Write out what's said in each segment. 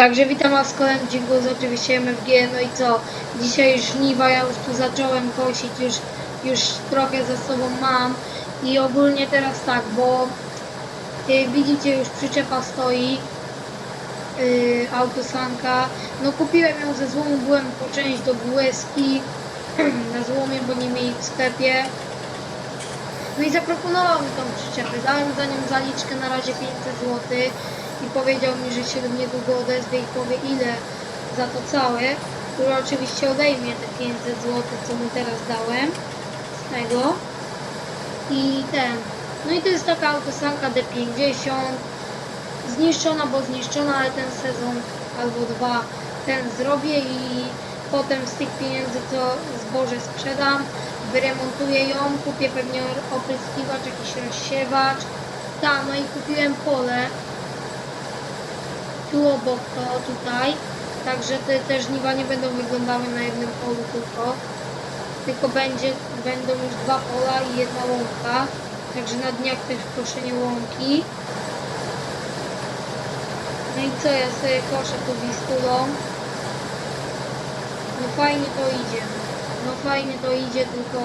Także witam Was w kolejnym odcinku z oczywiście MFG, no i co? Dzisiaj żniwa, ja już tu zacząłem kosić, już, już trochę za sobą mam i ogólnie teraz tak, bo y, widzicie już przyczepa stoi, y, autosanka, no kupiłem ją ze złomu, byłem po część do Błeski na złomie, bo nie mieli w sklepie. No i zaproponował mi tą przyczepę, dałem za nią zaliczkę na razie 500 zł i powiedział mi, że się do niedługo odezwie i powie ile za to całe, które oczywiście odejmie te 500 zł, co mu teraz dałem z tego. I ten, no i to jest taka autosanka D50, zniszczona, bo zniszczona, ale ten sezon albo dwa ten zrobię i potem z tych pieniędzy, co zboże sprzedam, wyremontuję ją, kupię pewnie opryskiwacz, jakiś rozsiewacz, tak, no i kupiłem pole, tu obok to, tutaj, także te, te żniwa nie będą wyglądały na jednym polu tylko, tylko będzie, będą już dwa pola i jedna łąka, także na dniach też koszenie łąki. No i co, ja sobie koszę tu wistulą. No fajnie to idzie. No fajnie to idzie, tylko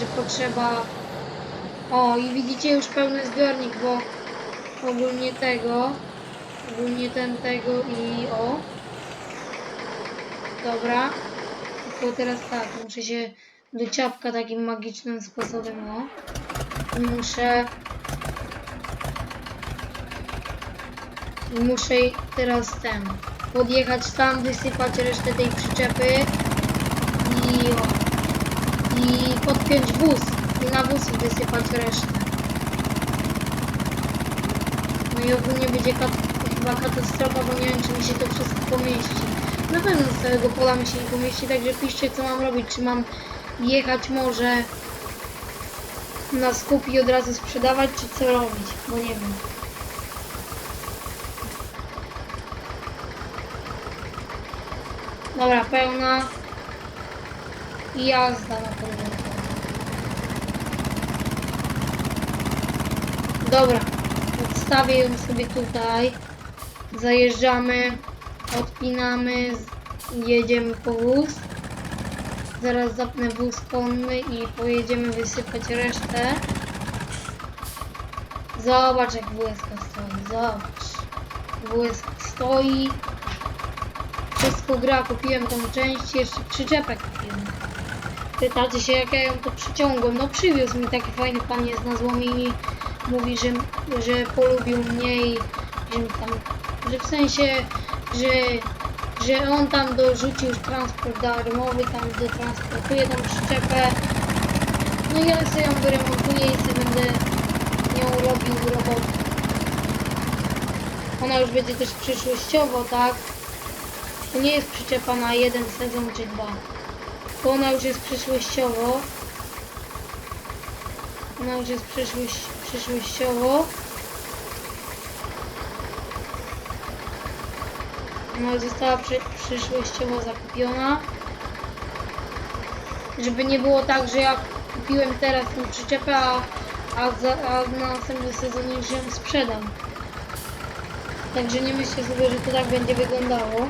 że potrzeba... O, i widzicie już pełny zbiornik, bo ogólnie tego, ogólnie ten tego i o. Dobra. Tylko teraz tak, muszę się do ciapka takim magicznym sposobem, o. Muszę muszę teraz ten podjechać tam, wysypać resztę tej przyczepy i o, i podpiąć wóz i na wóz wysypać resztę. No i ogólnie będzie kat chyba katastrofa, bo nie wiem czy mi się to wszystko pomieści. Na pewno z całego pola mi się nie pomieści, także piszcie co mam robić, czy mam jechać może na skup i od razu sprzedawać, czy co robić, bo nie wiem. Dobra, pełna. I jazda na podwórko. Dobra, odstawię ją sobie tutaj. Zajeżdżamy, odpinamy, jedziemy po wóz. Zaraz zapnę wóz konny i pojedziemy wysypać resztę. Zobacz jak błyska stoi, zobacz. Błysk stoi. Wszystko gra, kupiłem tą część, jeszcze przyczepę kupiłem. Pytacie się jak ja ją to przyciągłem. No przywiózł mi taki fajny pan jest na złomie i mówi, że, że polubił mnie i że mi tam, że w sensie, że, że on tam dorzucił transport darmowy, tam dotransportuje tą przyczepę. No i ja sobie ją wyremontuję i sobie będę nią robił robotę. Ona już będzie też przyszłościowo, tak? To nie jest przyczepa na jeden sezon czy dwa. To ona już jest przyszłościowo. Ona już jest przyszłość, przyszłościowo. Już została przy, przyszłościowo zakupiona. Żeby nie było tak, że ja kupiłem teraz tą przyczepę, a, a, za, a na następny sezon już ją sprzedam. Także nie myślę sobie, że to tak będzie wyglądało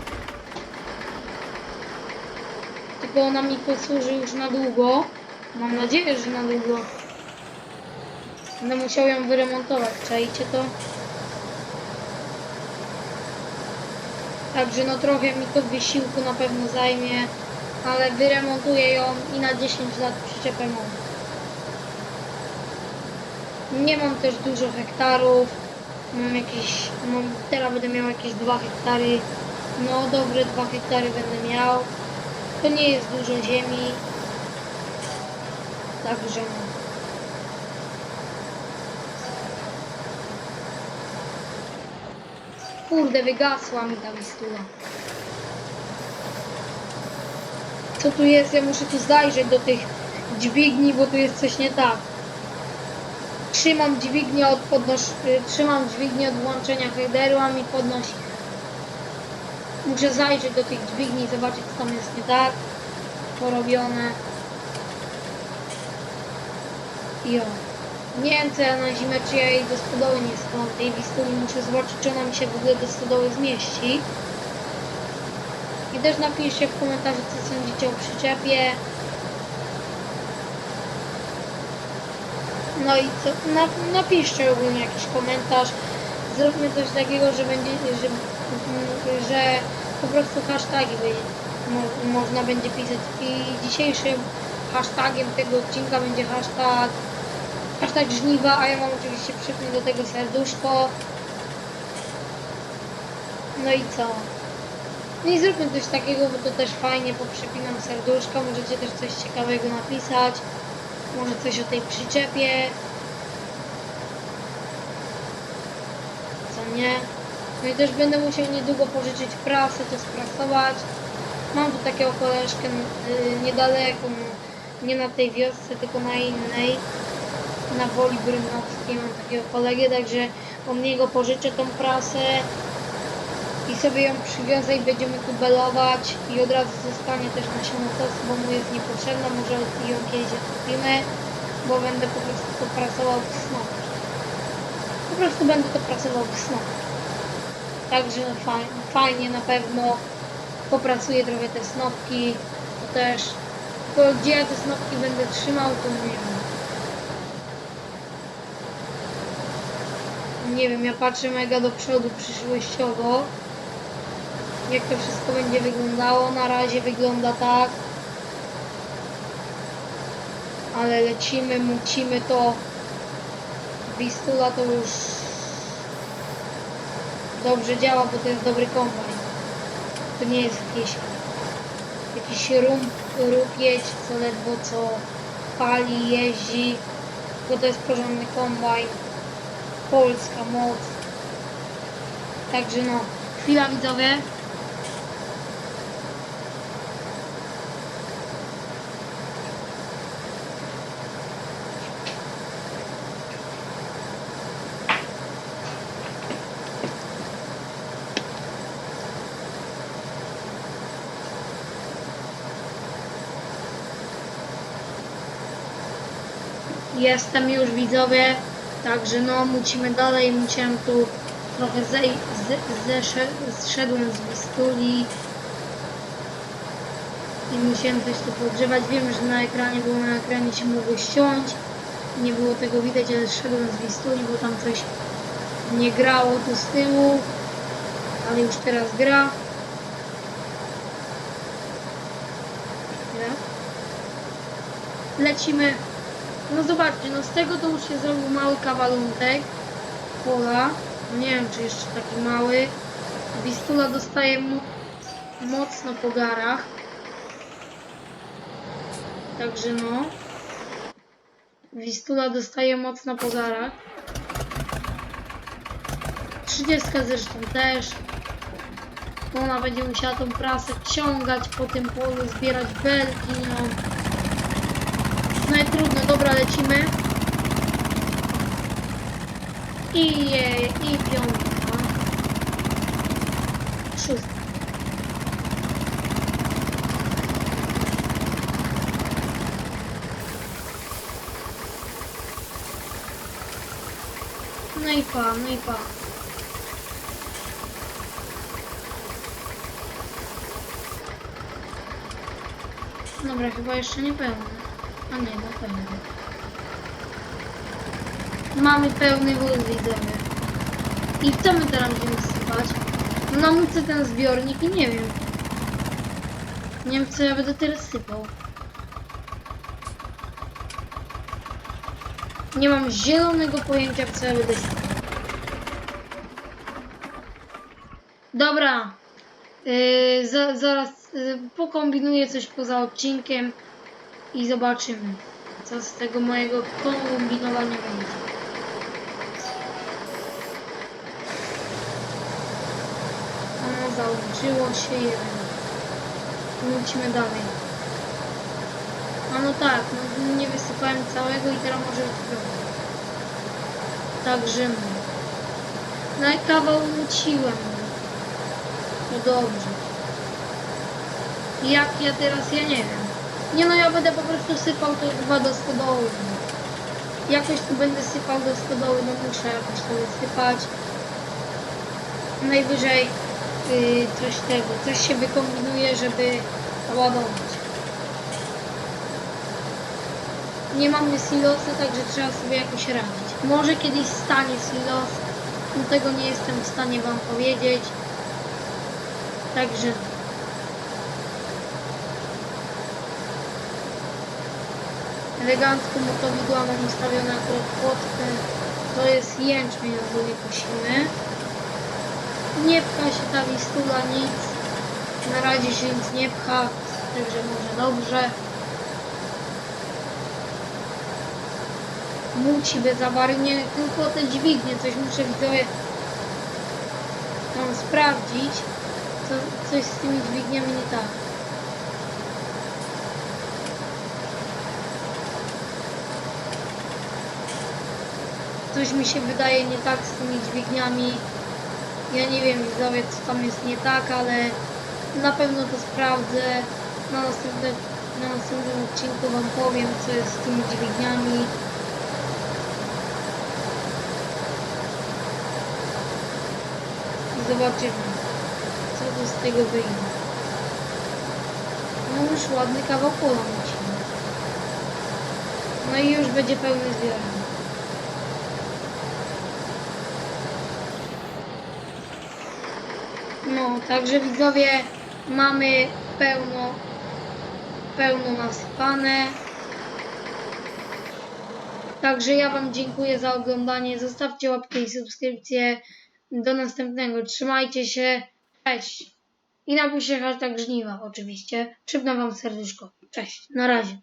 tylko ona mi posłuży już na długo. Mam nadzieję, że na długo. Będę musiał ją wyremontować, czajcie to? Także no trochę mi to wysiłku na pewno zajmie, ale wyremontuję ją i na 10 lat przyczepę mam. Nie mam też dużo hektarów. Mam jakieś, mam, teraz będę miał jakieś 2 hektary. No dobre 2 hektary będę miał. To nie jest dużo ziemi. Także no. Kurde, wygasła mi ta wistula. Co tu jest? Ja muszę tu zajrzeć do tych dźwigni, bo tu jest coś nie tak. Trzymam dźwignię od podnosz... y, Trzymam dźwignię od włączenia headeru, a mi podnosi. Muszę zajrzeć do tych dźwigni i zobaczyć co tam jest nie tak. Porobione. I o. Nie wiem co ja na zimę, czy ja jej do stodoły nie skąd. Tej muszę zobaczyć, czy ona mi się w ogóle do stodoły zmieści. I też napiszcie w komentarzu, co sądzicie o przyczepie. No i co, na, napiszcie ogólnie jakiś komentarz. Zróbmy coś takiego, że będzie, że, że po prostu hashtagi będzie, mo, można będzie pisać. I dzisiejszym hashtagiem tego odcinka będzie hashtag, hashtag żniwa, a ja mam oczywiście przypnę do tego serduszko. No i co? No i zróbmy coś takiego, bo to też fajnie, poprzypinam serduszko, możecie też coś ciekawego napisać, może coś o tej przyczepie, co nie. No i też będę musiał niedługo pożyczyć prasę, to sprasować. Mam tu takiego koleżkę y, niedaleko, nie na tej wiosce, tylko na innej, na Woli Brynowskiej mam takiego kolegę, także od niego pożyczę tą prasę i sobie ją przywiozę i będziemy tu belować i od razu zostanie też na sianotosu, bo mu jest niepotrzebna, może ją kiedyś kupimy, bo będę po prostu to prasował w snopki. Po prostu będę to prasował w snopki. Także fajnie, fajnie na pewno popracuję trochę te snopki, to też tylko gdzie ja te snopki będę trzymał, to nie wiem. Nie wiem, ja patrzę mega do przodu przyszłościowo. Jak to wszystko będzie wyglądało. Na razie wygląda tak. Ale lecimy, mucimy to. Wistula to już dobrze działa, bo to jest dobry kombajn. To nie jest jakieś, jakiś rum, rupieć, co ledwo co pali, jeździ. Bo to jest porządny kombajn. Polska moc. Także no, chwila widzowie. Jestem już widzowie, także no musimy dalej, musiałem tu trochę zej, z, zesze, zszedłem z Wistuli i musiałem coś tu podgrzewać. Wiem, że na ekranie, bo na ekranie się mogło ściąć, nie było tego widać, ale zszedłem z Wistuli, bo tam coś nie grało tu z tyłu, ale już teraz gra. Lecimy no zobaczcie, no z tego to już się zrobił mały kawaluntek pola. Nie wiem, czy jeszcze taki mały. Bistula dostaje mu mocno po garach. Także no. Wistula dostaje mocno po garach. 30 zresztą też. Ona będzie musiała tą prasę ciągać po tym polu, zbierać belki, no. I trudno, dobra, lecimy. I i piątka. Szóstka. No i pa, no i pa. Dobra, chyba jeszcze nie pełny. A nie, no pełny. Mamy pełny wóz, widzowie. I co my teraz będziemy sypać? No namucę ten zbiornik i nie wiem. Nie wiem, co ja będę teraz sypał. Nie mam zielonego pojęcia, co ja będę sypał. Dobra. Yy, za, zaraz yy, pokombinuję coś poza odcinkiem i zobaczymy, co z tego mojego kombinowania będzie. Ono załączyło się jeden. Lecimy dalej. A no tak, no nie wysypałem całego i teraz może problem. Także no. No i kawał uciłem. No dobrze. Jak ja teraz, ja nie wiem. Nie no, ja będę po prostu sypał to chyba do stodoły. Jakoś tu będę sypał do stodoły, no muszę jakoś to wysypać. Najwyżej yy, coś tego, coś się wykombinuje, żeby ładować. Nie mamy silosa, także trzeba sobie jakoś radzić. Może kiedyś stanie silos, no tego nie jestem w stanie Wam powiedzieć. Także elegancko motowidła mam ustawione akurat pod to jest jęczmień ogólnie kosimy. Nie pcha się ta wistula nic, na razie się nic nie pcha, także może dobrze. Muci bez awarii, nie tylko te dźwignie, coś muszę widzowie tam sprawdzić, co, coś z tymi dźwigniami nie tak. Coś mi się wydaje nie tak z tymi dźwigniami. Ja nie wiem widzowie co tam jest nie tak, ale na pewno to sprawdzę. Na następnym, na następnym odcinku Wam powiem co jest z tymi dźwigniami. Zobaczymy co tu z tego wyjdzie. No już ładny kawał pola. No i już będzie pełny zbiornik. No, także widzowie mamy pełno, pełno nasypane. Także ja Wam dziękuję za oglądanie. Zostawcie łapkę i subskrypcję. Do następnego. Trzymajcie się. Cześć. I napiszcie hashtag żniwa oczywiście. Przypnę Wam serduszko. Cześć. Na razie.